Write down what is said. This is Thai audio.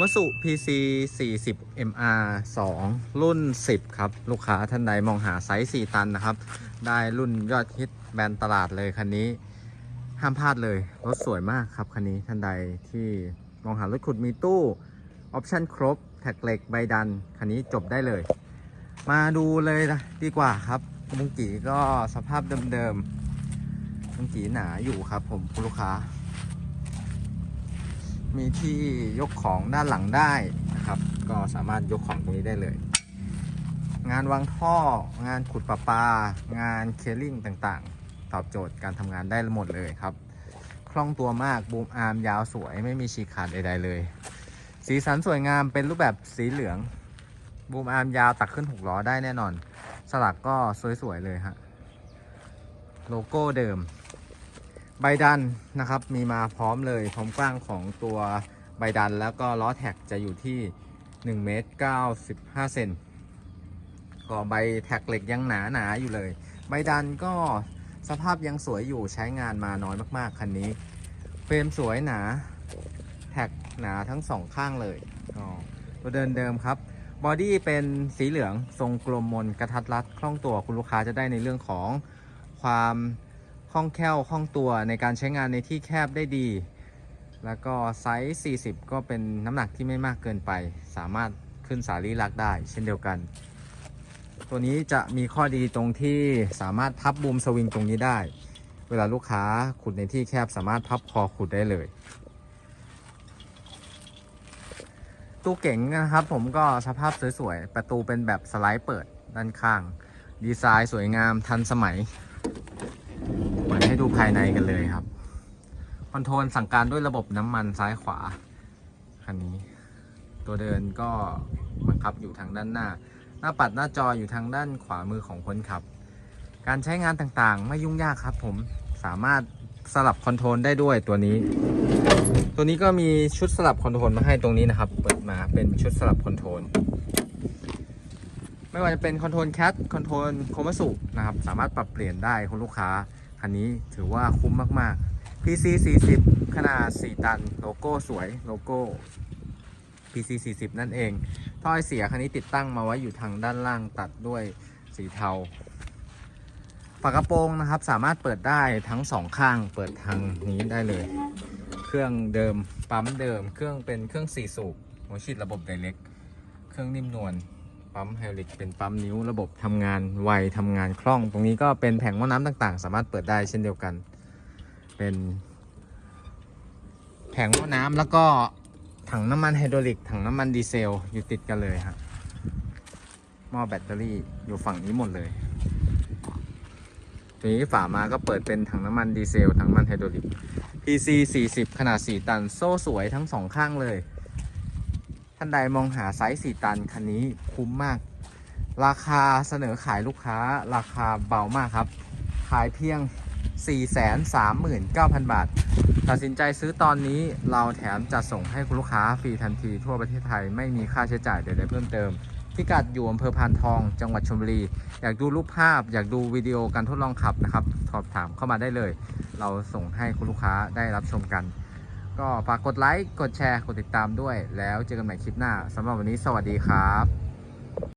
มสุ PC 40 MR 2 รุ่น 10 ครับ ลูกค้าท่านใดมองหาไซส์ 4 ตันนะครับ ได้รุ่นยอดฮิตแบรนด์ตลาดเลยคันนี้ ห้ามพลาดเลย รถสวยมากครับ คันนี้ท่านใดที่มองหารถขุดมีตู้ ออปชั่นครบ แท็กเหล็กใบดัน คันนี้จบได้เลย มาดูเลยนะดีกว่าครับมุงกีก็สภาพเดิมๆมุงกีหนาอยู่ครับผมคุณลูกค้า มีที่ยกของด้านหลังได้นะครับ ก็สามารถยกของตรงนี้ได้เลย งานวางท่อ งานขุดประปา งานเคลิ่งต่างๆ ตอบโจทย์การทำงานได้หมดเลยครับคล่องตัวมากบูมอาร์มยาวสวยไม่มีฉีกขาดใดๆเลย สีสันสวยงามเป็นรูปแบบสีเหลืองบูมอาร์มยาวตักขึ้นหกล้อได้แน่นอน สลักก็สวยๆเลยฮะโลโก้เดิม ใบดันนะครับมีมาพร้อมเลยพร้อมกว้างของตัวใบดันแล้วก็ล้อแท็กจะอยู่ที่1เมตร95เซนก็ใบแท็กเหล็กยังหนาหนาอยู่เลย ใบดันก็สภาพยังสวยอยู่ใช้งานมาน้อยมากๆคันนี้เฟรมสวยหนาแท็กหนาทั้งสองข้างเลยตัวเดินเดิมครับบอดี้เป็นสีเหลืองทรงกลมมนกระทัดรัดคล่องตัวคุณลูกค้าจะได้ในเรื่องของความ คล่องแคล่วคล่องตัวในการใช้งานในที่แคบได้ดี แล้วก็ไซส์ 40 ก็เป็นน้ำหนักที่ไม่มากเกินไป สามารถขึ้นสารีลักได้ เช่นเดียวกัน ตัวนี้จะมีข้อดีตรงที่สามารถพับบูมสวิงตรงนี้ได้ เวลาลูกค้าขุดในที่แคบสามารถพับคอขุดได้เลย ตู้เก๋งนะครับผมก็สภาพสวยๆ ประตูเป็นแบบสไลด์เปิดด้านข้าง ดีไซน์สวยงามทันสมัย ภายในกันเลยครับ คอนโทรลสั่งการด้วยระบบน้ำมันซ้ายขวา คันนี้ ตัวเดินก็บังคับอยู่ทางด้านหน้า หน้าปัดหน้าจออยู่ทางด้านขวามือของคนขับ การใช้งานต่างๆ ไม่ยุ่งยากครับผมสามารถสลับคอนโทรลได้ด้วยตัวนี้ ตัวนี้ก็มีชุดสลับคอนโทรลมาให้ตรงนี้นะครับ เปิดมาเป็นชุดสลับคอนโทรลไม่ว่าจะเป็นคอนโทรลแคทคอนโทรลโคมัสุนะครับ สามารถปรับเปลี่ยนได้คุณลูกค้า คันนี้ถือว่าคุ้มมาก ๆ PC 40ขนาด 4 ตัน โลโก้สวย โลโก้ PC 40นั่นเองท่อไอเสียคันนี้ติดตั้งมาไว้อยู่ทางด้านล่างตัดด้วยสีเทา ฝากระโปรงนะครับ สามารถเปิดได้ทั้งสองข้าง เปิดทางนี้ได้เลย เครื่องเดิม ปั๊มเดิม เครื่องเป็นเครื่องสี่สูบหัวฉีดระบบไดเล็ก เครื่องนิ่มนวล ปั๊มไฮดรอลิกเป็นปั๊มนิ้วระบบทำงานไวทำงานคล่อง ตรงนี้ก็เป็นแผงหม้อน้ำต่างๆ สามารถเปิดได้เช่นเดียวกัน เป็น แผงหม้อน้ำแล้วก็ถังน้ำมันไฮดรอลิก ถังน้ำมันดีเซลอยู่ติดกันเลยครับหม้อแบตเตอรี่อยู่ฝั่งนี้หมดเลยทีนี้ฝามาก็เปิดเป็นถังน้ำมันดีเซลถังน้ำมันไฮดรอลิก PC 40 ขนาด 4 ตันโซ่สวยทั้งสองข้างเลย ท่านใดมองหาไซส์4ตันคันนี้คุ้มมาก ราคาเสนอขายลูกค้าราคาเบามากครับ ขายเพียง 439,000 บาท ตัดสินใจซื้อตอนนี้เราแถมจะส่งให้คุณลูกค้าฟรีทันทีทั่วประเทศไทยไม่มีค่าใช้จ่ายใดๆเพิ่มเติมพิกัดอยู่อำเภอพานทอง จังหวัดชลบุรี อยากดูรูปภาพ อยากดูวิดีโอการทดลองขับนะครับ สอบถามเข้ามาได้เลย เราส่งให้คุณลูกค้าได้รับชมกัน ก็ฝากกดไลค์ กดแชร์ กดติดตามด้วย แล้วเจอกันใหม่คลิปหน้าสำหรับวันนี้สวัสดีครับ